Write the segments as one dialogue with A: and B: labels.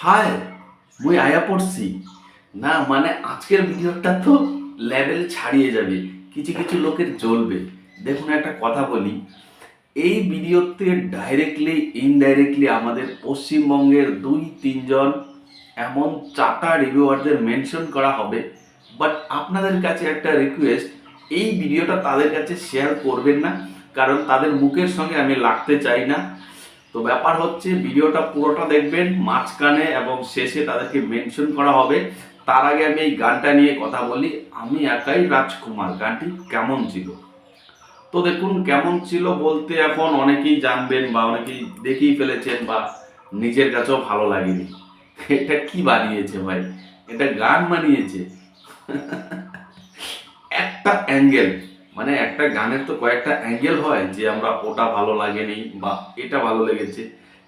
A: হায় মুই আয়া পড়ছি। না মানে আজকের ভিডিওটা তো লেভেল ছাড়িয়ে যাবে, কিছু কিছু লোকের জ্বলবে। দেখুন, একটা কথা বলি, এই ভিডিওতে ডাইরেক্টলি ইনডাইরেক্টলি আমাদের পশ্চিমবঙ্গের দুই, তিনজন এমন চারটা রিভিউয়ারদের মেনশন করা হবে। বাট আপনাদের কাছে একটা রিকোয়েস্ট এই ভিডিওটা তাদের কাছে শেয়ার করবেন না, কারণ তাদের মুখের সঙ্গে আমি লাগতে চাই না। তো ব্যাপার হচ্ছে ভিডিওটা পুরোটা দেখবেন, মাঝখানে এবং শেষে তাদেরকে মেনশন করা হবে। তার আগে আমি এই গানটা নিয়ে কথা বলি। আমি একাই রাজকুমার, গানটি কেমন ছিল? তো দেখুন, কেমন ছিল বলতে এখন অনেকেই জানবেন বা অনেকেই দেখেই ফেলেছেন বা নিজের কাছেও ভালো লাগেনি। এটা কি বানিয়েছে ভাই? এটা গান বানিয়েছে? একটা অ্যাঙ্গেল। মানে একটা গানের তো কয়েকটা অ্যাঙ্গেল হয় যে আমরা ওটা ভালো লাগেনি বা এটা ভালো লেগেছে।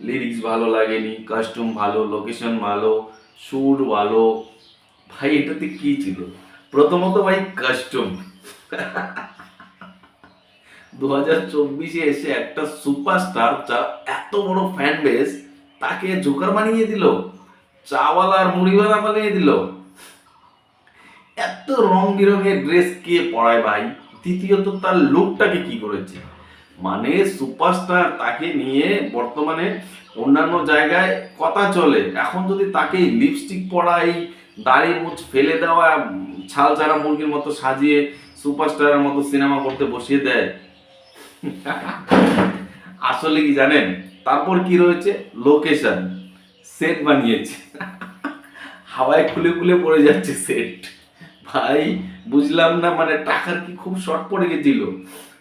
A: লিরিক্স ভালো লাগেনি কাস্টম ভালো লোকেশন ভালো, সুর ভালো। ভাই, এটাতে কি ছিল? প্রথমত ভাই কাস্টম দু হাজার চব্বিশে এসে একটা সুপারস্টার যার এত বড় ফ্যান বেস তাকে জোকার বানিয়ে দিল, চাওয়ালা আর মুড়িওয়ালা বানিয়ে দিল। এত রং বেরঙের ড্রেস কে পরায় ভাই? দ্বিতীয়ত তার লুকটাকে কি করেছে? মানে সুপারস্টার তাকে নিয়ে বর্তমানে অন্যান্য জায়গায় কথা চলে। এখন যদি তাকে লিপস্টিক পরা এই দাড়ি মুছ, ফেলে দেওয়া, ছাল ছাড়া মুরগির মতো সাজিয়ে সুপারস্টারের মতো সিনেমা করতে বসিয়ে দেয়, আসলে কি জানেন? তারপর কি রয়েছে? লোকেশন সেট বানিয়েছে। হাওয়ায় খুলে খুলে পড়ে যাচ্ছে সেট ভাই বুঝলাম না মানে টাকার কি খুব শর্ট পড়ে গেছিল।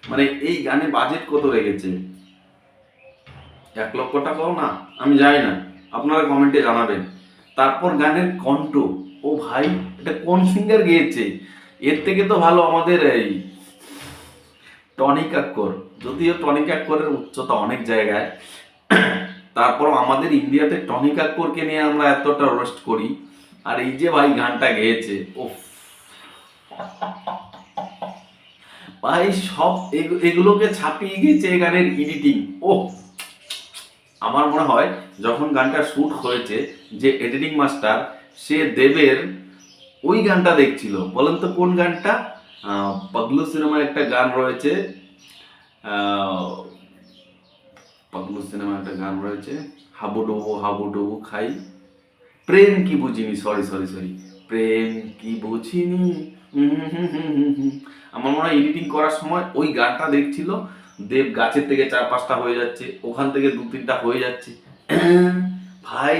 A: মানে এই গানে বাজেট কত লেগেছে এক লক্ষ টাকাও না, আমি জানি না। আপনারা কমেন্টে জানাবেন। তারপর গানের কণ্ঠ, ও ভাই, এটা কোন সিঙ্গার গেয়েছে? এর থেকে তো ভালো আমাদের এই টনিক আক্কর। যদিও টনিক আক্করের উচ্চতা অনেক জায়গায় তারপর আমাদের ইন্ডিয়াতে টনিক আক্করকে নিয়ে আমরা এতটা রোস্ট করি। আর এই যে ভাই গানটা গেয়েছে ওফ ভাই, সব এগুলোকে ছাপিয়ে গেছে গানের এডিটিং ও আমার মনে হয় যখন গানটা শুট হয়েছে, যে এডিটিং মাস্টার সে দেবের ওই গানটা দেখছিল। বলেন তো কোন গানটা? পাগলু সিনেমার একটা গান রয়েছে। পাগলু সিনেমার একটা গান রয়েছে। হাবুডুবু হাবুডুবু খাই। প্রেম কি বুঝিনি? সরি সরি সরি প্রেম কি বুঝিনি? আমার মনে হয় এডিটিং করার সময় ওই গানটা দেখছিল, দেব গাছের থেকে চার পাঁচটা হয়ে যাচ্ছে, ওখান থেকে দু তিনটা হয়ে যাচ্ছে। ভাই,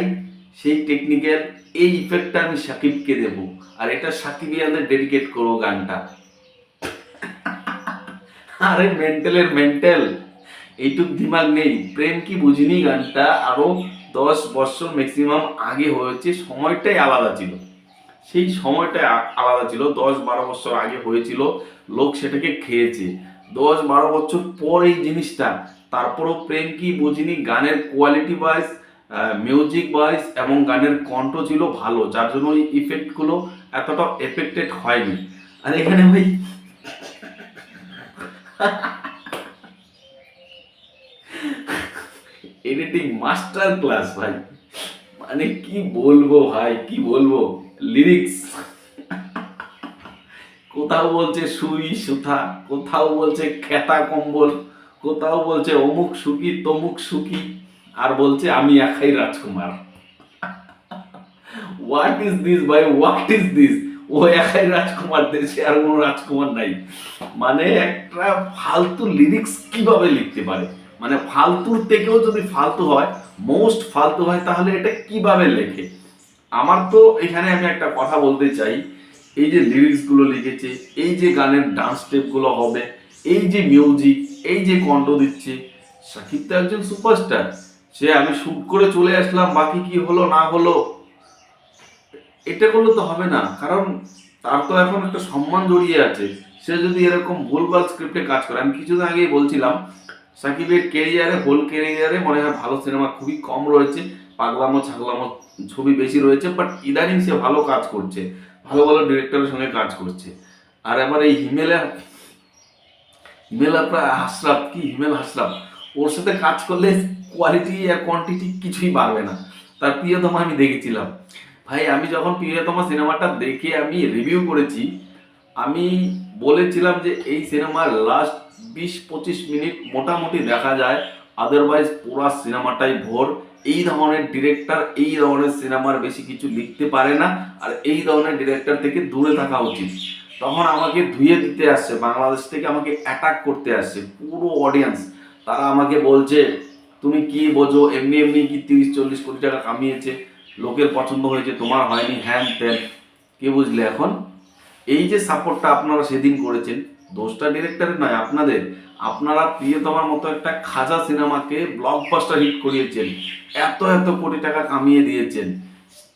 A: সেই টেকনিক্যাল এই ইফেক্টটা আমি সাকিবকে দেব। আর এটা সাকিবিয়ানদের ডেডিকেট করব গানটা। আরে মেন্টালের মেন্টাল এইটুক দিমাগ নেই। প্রেম কি বুঝিনি গানটা? আরও দশ বছর ম্যাক্সিমাম আগে হয়েছে, সময়টাই আলাদা ছিল। সেই সময়টা আলাদা ছিল। দশ বারো বছর আগে হয়েছিল। লোক সেটাকে খেয়েছে। দশ বারো বছর পর এই জিনিসটা, তারপরও প্রেম কি বুঝিনি। গানের কোয়ালিটি ওয়াইজ মিউজিক ওয়াইজ এবং গানের কণ্ঠ ছিল ভালো, যার জন্য ওই ইফেক্টগুলো এতটা এফেক্টেড হয়নি। আর এখানে ভাই এডিটিং মাস্টার ক্লাস ভাই। মানে কি বলব, ভাই? কি বলব? লিরিক্স কোথাও বলছে সুই সুথা, কোথাও বলছে খেতা কম্বল, কোথাও বলছে অমুক সুখী, তমুক সুখী, আর বলছে আমি একাই রাজকুমার। হোয়াট ইজ দিস ভাই হোয়াট ইজ দিস ও একাই রাজকুমার, দেশে আর কোনো রাজকুমার নাই। মানে একটা ফালতু লিরিক্স কীভাবে লিখতে পারে? মানে ফালতুর থেকেও যদি ফালতু হয় মোস্ট ফালতু হয়, তাহলে এটা কীভাবে লেখে? আমার তো এখানে আমি একটা কথা বলতে চাই, এই যে লিরিক্সগুলো লিখেছে, এই যে গানের ডান্স স্টেপগুলো হবে, এই যে মিউজিক এই যে কণ্ঠ দিচ্ছে, সাকিব তো একজন সুপারস্টার সে আমি শুট করে চলে আসলাম, বাকি কি হলো, না হলো, এটা করলে তো হবে না, কারণ তার তো এখন একটা সম্মান জড়িয়ে আছে, সে যদি এরকম ভুলভাল স্ক্রিপ্টে কাজ করে, আমি কিছুদিন আগেই বলছিলাম, সাকিবের কেরিয়ারে হোল কেরিয়ারে মনে হয় ভালো সিনেমা খুবই কম রয়েছে পাগলামো ছাগলামো ছবি বেশি রয়েছে বাট ইদানিং সে ভালো কাজ করছে। ভালো ভালো ডিরেক্টরের সঙ্গে কাজ করছে। আর এবার এই হিমেলা হিমেল আপনার হাসরাফ কি হিমেল হাসরাফ ওর সাথে কাজ করলে কোয়ালিটি আর কোয়ান্টিটি কিছুই বাড়বে না। তার প্রিয়তমা আমি দেখেছিলাম। ভাই, আমি যখন প্রিয়তমা সিনেমাটা দেখে আমি রিভিউ করেছি, আমি বলেছিলাম যে এই সিনেমার লাস্ট বিশ পঁচিশ মিনিট মোটামুটি দেখা যায়। আদারওয়াইজ পুরো সিনেমাটাই ভোর। এই ধরনের ডিরেক্টর এই ধরনের সিনেমার বেশি কিছু লিখতে পারে না। আর এই ধরনের ডিরেক্টর থেকে দূরে থাকা উচিত। তখন আমাকে ধুয়ে দিতে আসছে, বাংলাদেশ থেকে আমাকে অ্যাটাক করতে আসছে, পুরো অডিয়েন্স তারা আমাকে বলছে, তুমি কি বোঝো? এমনি এমনি কি তিরিশ, চল্লিশ কোটি টাকা কামিয়েছে? লোকের পছন্দ হয়েছে, তোমার হয়নি, হ্যান ত্যান। কে বুঝলে এখন? এই যে সাপোর্টটা আপনারা সেদিন করেছেন দোষটা ডিরেক্টরের নয়, আপনাদের। আপনারা প্রিয়তমার মতো একটা খাজা সিনেমাকে ব্লকবাস্টার হিট করিয়েছেন। এত এত কোটি টাকা কামিয়ে দিয়েছেন।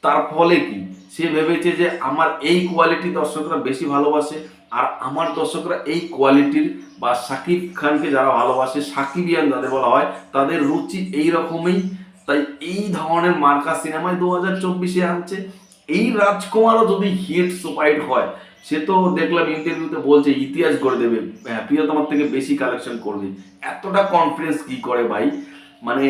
A: তার ফলে কি? সে ভেবেছে যে আমার এই কোয়ালিটি দর্শকরা বেশি ভালোবাসে, আর আমার দর্শকরা এই কোয়ালিটির বা সাকিব খানকে যারা ভালোবাসে, সাকিবিয়ান যাদের বলা হয়, তাদের রুচি এই রকমই তাই এই ধরনের মার্কা সিনেমায় দু হাজার চব্বিশে আনছে। এই রাজকুমারও যদি হিট সুপাইট হয় সে তো দেখলাম ইন্টারভিউতে বলছে ইতিহাস গড়ে দেবে। হ্যাঁ, প্রিয়তমার থেকে বেশি কালেকশন করবে। এতটা কনফিডেন্স কি করে ভাই? মানে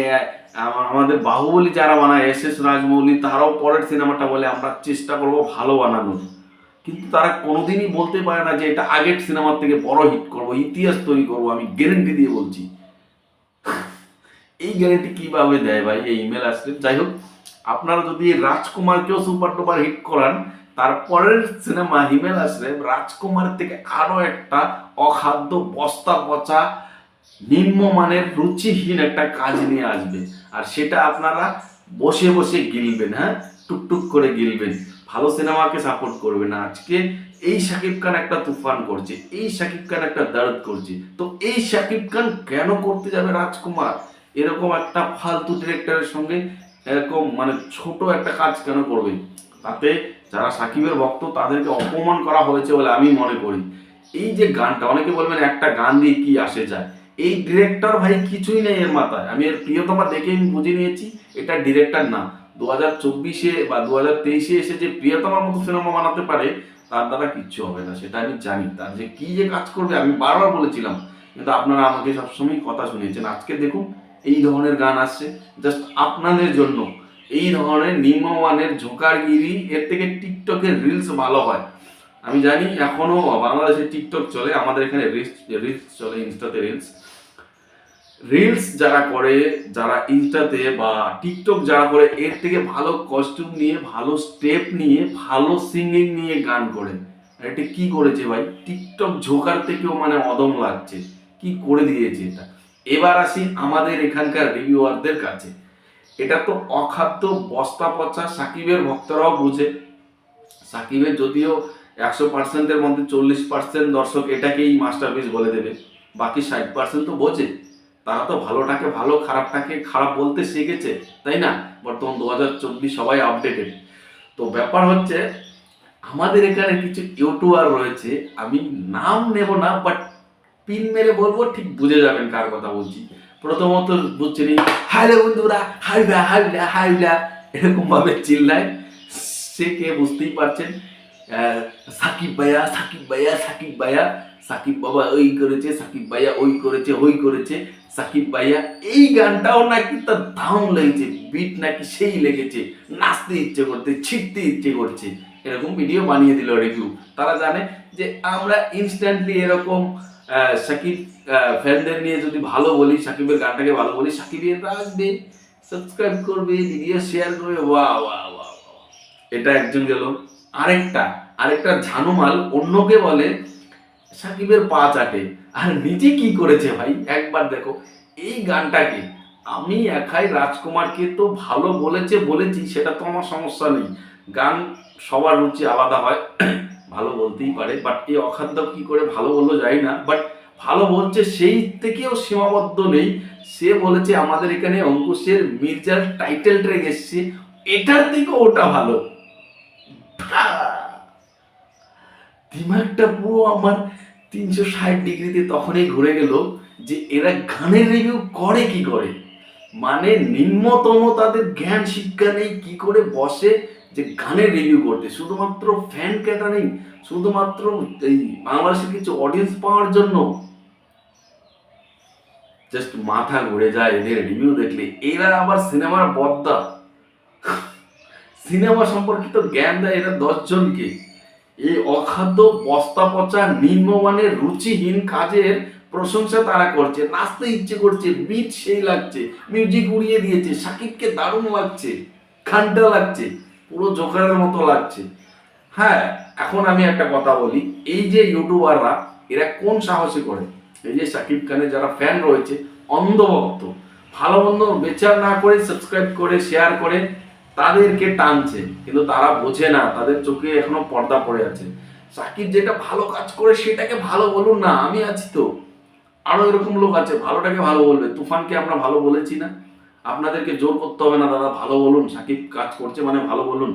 A: আমাদের বাহুবলী যারা বানায় এস এস রাজমৌলি তারাও পরের সিনেমাটা বলে আমরা চেষ্টা করব ভালো বানানোর। কিন্তু তারা কোনোদিনই বলতে পারে না যে এটা আগের সিনেমার থেকে বড় হিট করব ইতিহাস তৈরি করব আমি গ্যারেন্টি দিয়ে বলছি। এই গ্যারেন্টি কীভাবে দেয় ভাই? এই ইমেল আসলে যাই হোক আপনারা যদি রাজকুমারকেও সুপার টুপার হিট করান তারপরের সিনেমা হিমেল আসলে রাজকুমার থেকে আরও একটা অখাদ্য বস্তা পচা, নিম্নমানের, রুচিহীন একটা কাজ নিয়ে আসবে। আর সেটা আপনারা বসে বসে গিলবেন হ্যাঁ? টুকটুক করে গিলবেন। ভালো সিনেমাকে সাপোর্ট করবে না আজকে এই শাকিব খান একটা তুফান করছে, এই শাকিব খান একটা দর্দ করছে। তো এই শাকিব খান কেন করতে যাবে রাজকুমার? এরকম একটা ফালতু ডিরেক্টরের সঙ্গে এরকম মানে ছোট একটা কাজ কেন করবে? তাতে যারা সাকিবের ভক্ত, তাদেরকে অপমান করা হয়েছে বলে আমি মনে করি। এই যে গানটা, অনেকে বলবেন, একটা গান দিয়ে কি আসে যায়? এই ডিরেক্টর ভাই কিছুই নেই এর মাথায়। আমি এর প্রিয়তমা দেখে আমি বুঝে নিয়েছি, এটা ডিরেক্টর না। দু হাজার চব্বিশে বা দু হাজার তেইশে এসে যে প্রিয়তমার মতো সিনেমা বানাতে পারে, তার দ্বারা কিচ্ছু হবে না, সেটা আমি জানি। তার যে কি যে কাজ করবে, আমি বারবার বলেছিলাম। কিন্তু আপনারা আমাকে সবসময় কথা শুনিয়েছেন। আজকে দেখুন, এই ধরনের গান আসছে। জাস্ট আপনাদের জন্য। এই ধরনের নিম্নমানের ঝোঁকারগিরি এর থেকে টিকটকের রিলস ভালো হয়। আমি জানি এখনও বাংলাদেশে টিকটক চলে, আমাদের এখানে রিলস রিলস চলে, ইনস্টাতে রিলস রিলস যারা করে, যারা ইনস্টাতে বা টিকটক যারা করে, এর থেকে ভালো কস্টিউম নিয়ে, ভালো স্টেপ নিয়ে, ভালো সিঙ্গিং নিয়ে গান করে এটা কি করেছে ভাই? টিকটক ঝোকার থেকেও মানে অদম লাগছে। কি করে দিয়েছে এটা? এবার আসি আমাদের এখানকার রিভিউয়ারদের কাছে। এটা তো অখাদ্য বস্তা পচা সাকিবের ভক্তরাও বুঝে। সাকিবের যদিও একশো পার্সেন্টের মধ্যে চল্লিশ পার্সেন্ট দর্শক এটাকেই মাস্টারপিস বলে দেবে। বাকি ষাট পার্সেন্ট তো বোঝে। তারা তো ভালোটাকে ভালো, খারাপটাকে খারাপ বলতে শিখেছে, তাই না? বর্তমান দু হাজার চব্বিশ সবাই আপডেটেড তো ব্যাপার হচ্ছে, আমাদের এখানে কিছু ইউটিউবার রয়েছে, আমি নাম নেব না বাট পিন মেরে বলব, ঠিক বুঝে যাবেন কার কথা বলছি। প্রথমত বুঝছেন হাই রে বন্ধুরা হাইলা হাইলা হাইলা এরকম ভাবে চিল্লায়। সে কে বুঝতেই পারছেন সাকিব ভাইয়া সাকিব ভাইয়া সাকিব ভাইয়া, সাকিব বাবা ওই করেছে, সাকিব ভাইয়া ওই করেছে ওই করেছে, সাকিব ভাইয়া। এই গানটাও নাকি তার দাম লেগেছে বিট নাকি সেই লেগেছে, নাচতে ইচ্ছে করতে ছিটতে ইচ্ছে করছে। এরকম ভিডিও বানিয়ে দিল রিভিউ তারা জানে যে আমরা ইনস্ট্যান্টলি এরকম সাকিব ফ্যানদের নিয়ে যদি ভালো বলি, সাকিবের গানটাকে ভালো বলি সাকিবের আসবে সাবস্ক্রাইব করবে ভিডিও শেয়ার করবে ওয়া ওয়া ওয়া এটা একজন গেল। আরেকটা আরেকটা ঝানুমাল অন্যকে বলে, সাকিবের পা চাটে। আর নিজে কি করেছে ভাই? একবার দেখো। এই গানটাকে আমি একাই রাজকুমারকে তো ভালো বলেছে, বলেছি, সেটা তো আমার সমস্যা নেই। গান সবার রুচি আলাদা হয়, ভালো বলতেই পারে বাট এই অখাদ্য কি করে ভালো বলল যাই না বাট ভালো বলছে, সেই থেকেও সীমাবদ্ধ নেই। সে বলেছে, আমাদের এখানে অঙ্কুশের মির্জার টাইটেল ট্রেক এসছে। এটার থেকে ওটা ভালো। দিমাগটা পুরো আমার তিনশো ষাট ডিগ্রিতে তখনই ঘুরে গেল যে এরা গানের রিভিউ করে কি করে। মানে নিম্নতম তাদের জ্ঞান শিক্ষা নেই, কি করে বসে যে গানের রিভিউ করতে। শুধুমাত্র ফ্যান ক্যাটারিং শুধুমাত্র এই বাংলাদেশের কিছু অডিয়েন্স পাওয়ার জন্য জাস্ট মাথা ঘুরে যায় এদের রিভিউ দেখলে। এরা আবার সিনেমার বদ্দা। সিনেমা সম্পর্কিত জ্ঞান দেয় এরা দশজনকে। এই অখাদ্য বস্তা পচা নিম্নমানের রুচিহীন কাজের প্রশংসা তারা করছে। নাচতে ইচ্ছে করছে বিট সেই লাগছে। মিউজিক উড়িয়ে দিয়েছে। সাকিবকে দারুণ লাগছে। খান্ডা লাগছে। পুরো জোকারের মতো লাগছে। হ্যাঁ এখন আমি একটা কথা বলি, এই যে ইউটিউবাররা, এরা কোন সাহসে করে? এই যে সাকিব খানের যারা ফ্যান রয়েছে, অন্ধভক্ত, ভালো মন্দ বিচার না করে সাবস্ক্রাইব করে শেয়ার করে, তাদেরকে টানছে। কিন্তু তারা বোঝে না, তাদের চোখে এখনও পর্দা পড়ে আছে। সাকিব যেটা ভালো কাজ করে, সেটাকে ভালো বলুন না, আমি আছি তো। আরও এরকম লোক আছে, ভালোটাকে ভালো বলবে। তুফানকে আমরা ভালো বলেছি না? আপনাদেরকে জোর করতে হবে না, দাদা, ভালো বলুন, সাকিব কাজ করছে মানে ভালো বলুন।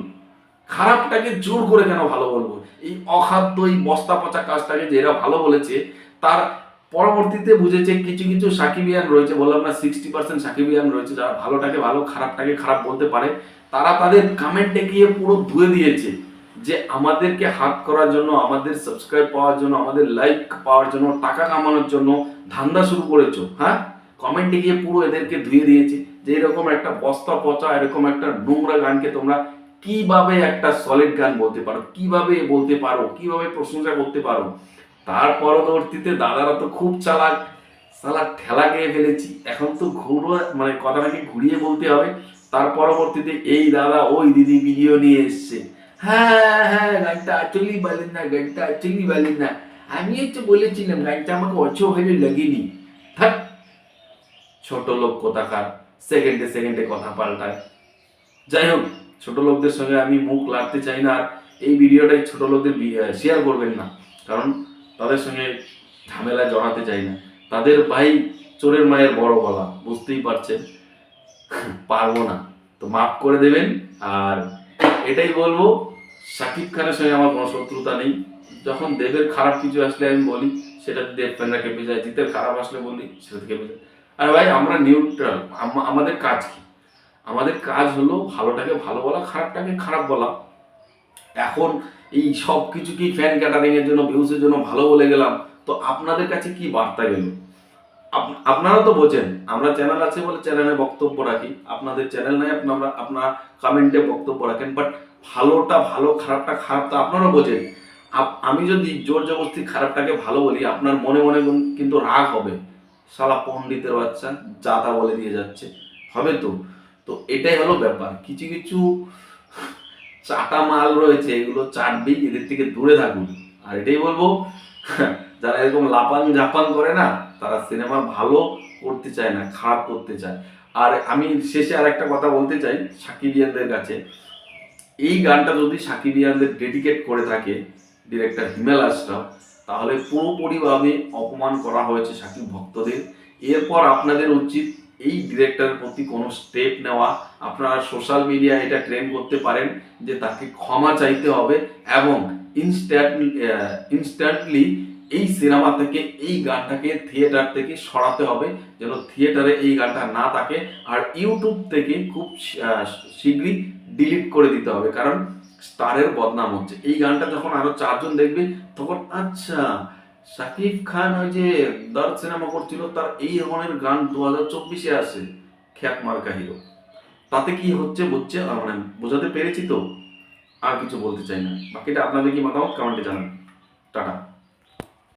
A: খারাপটাকে জোর করে কেন ভালো বলব? এই অখাদ্য, এই বস্তা পচা কাজটাকে যে এরা ভালো বলেছে, তার পরবর্তীতে বুঝেছে কিছু কিছু সাকিবিয়ান রয়েছে, বললাম না সিক্সটি পার্সেন্ট সাকিবিয়ান রয়েছে, যারা ভালোটাকে ভালো, খারাপটাকে খারাপ বলতে পারে, তারা তাদের কমেন্টে গিয়ে পুরো ধুয়ে দিয়েছে যে আমাদেরকে হাত করার জন্য, আমাদের সাবস্ক্রাইব পাওয়ার জন্য, আমাদের লাইক পাওয়ার জন্য, টাকা কামানোর জন্য ধান্দা শুরু করেছ হ্যাঁ? কমেন্টে গিয়ে পুরো এদেরকে ধুয়ে দিয়েছে। যে এরকম একটা বস্তা পচা, এরকম একটা নোংরা গানকে তোমরা কীভাবে একটা সলিড গান বলতে পারো? কীভাবে বলতে পারো? কীভাবে প্রশংসা করতে পারো? তার পরবর্তীতে দাদারা তো খুব চালাক, সালা ঠেলা গিয়ে ফেলেছি। এখন তো ঘুরো মানে কথাটাকে ঘুরিয়ে বলতে হবে। তার পরবর্তীতে এই দাদা ওই দিদি ভিডিও নিয়ে এসছে। হ্যাঁ হ্যাঁ গানটা অ্যাকচুয়ালি বলেন না, গানটা অ্যাকচুয়ালি বলেন না। আমি একটু বলেছিলাম, গানটা আমাকে অচ লাগেনি। থাক, ছোট লোক কোথাকার। সেকেন্ডে সেকেন্ডে কথা পাল্টায়। যাই হোক, ছোট লোকদের সঙ্গে আমি মুখ লাগতে চাই না, আর এই ভিডিওটাই ছোট লোকদের শেয়ার করবেন না। কারণ তাদের সঙ্গে ঝামেলায় জড়াতে চাই না। তাদের ভাই চোরের মায়ের বড় গলা, বুঝতেই পারছেন। পারব না। তো মাফ করে দেবেন, আর এটাই বলব সাকিব খানের সঙ্গে আমার কোনো শত্রুতা নেই। যখন দেবের খারাপ কিছু আসলে আমি বলি, সেটা দেব ফ্যানরা কেঁপে যায়, জিতের খারাপ আসলে বলি, সেটা কেঁপে যায়। আর ভাই, আমরা নিউট্রাল আমাদের কাজ কি? আমাদের কাজ হলো ভালোটাকে ভালো বলা, খারাপটাকে খারাপ বলা। এখন এই সব কিছু কি ফ্যান ক্যাটারিং এর জন্য ভিউসের জন্য ভালো বলে গেলাম? তো আপনাদের কাছে কি বার্তা গেল? আপ- আপনারা তো বোঝেন, আমরা চ্যানেল আছে বলে চ্যানেলে বক্তব্য রাখি। আপনাদের চ্যানেল নাই আপনারা আপনারা কমেন্টে বক্তব্য রাখেন। বাট ভালোটা ভালো, খারাপটা খারাপ তো আপনারা বোঝেন। আমি যদি জোর জবরদস্তি খারাপটাকে ভালো বলি, আপনার মনে মনে কিন্তু রাগ হবে। শালা পণ্ডিতের বাচ্চা, যা তা বলে দিয়ে যাচ্ছে। হবে তো? তো এটাই হলো ব্যাপার। কিছু কিছু চাটা মাল রয়েছে, এগুলো চাটবেই, এদের থেকে দূরে থাকুন। আর এটাই বলব, যারা এরকম লাপাং জাপান করে না, তারা সিনেমা ভালো করতে চায় না, খারাপ করতে চায়। আর আমি শেষে আর একটা কথা বলতে চাই সাকিবিয়ানদের কাছে। এই গানটা যদি সাকিবিয়ানদের ডেডিকেট করে থাকে, ডিরেক্টর হিমেল আশরাফ তাহলে পুরোপুরিভাবে অপমান করা হয়েছে সাকিব ভক্তদের। এরপর আপনাদের উচিত এই ডিরেক্টরের প্রতি কোনো স্টেপ নেওয়া। আপনারা সোশ্যাল মিডিয়া এটা ট্রেন করতে পারেন যে তাকে ক্ষমা চাইতে হবে এবং ইনস্ট্যান্টলি ইনস্ট্যান্টলি এই সিনেমা থেকে, এই গানটাকে থিয়েটার থেকে সরাতে হবে যেন থিয়েটারে এই গানটা না থাকে। আর ইউটিউব থেকে খুব শীঘ্রই ডিলিট করে দিতে হবে। কারণ স্টারের বদনাম হচ্ছে। এই গানটা যখন আরও চারজন দেখবে, তখন আচ্ছা শাকিব খান ওই যে দর সিনেমা করছিল, তার এই ধরনের গান দু হাজার চব্বিশে আসে, খ্যাত মার্কা হিরো। তাতে কি হচ্ছে বুঝছে? মানে বোঝাতে পেরেছি তো। আর কিছু বলতে চাই না। বাকিটা আপনাদের কি মতামত? কমেন্টে জানান। টাটা।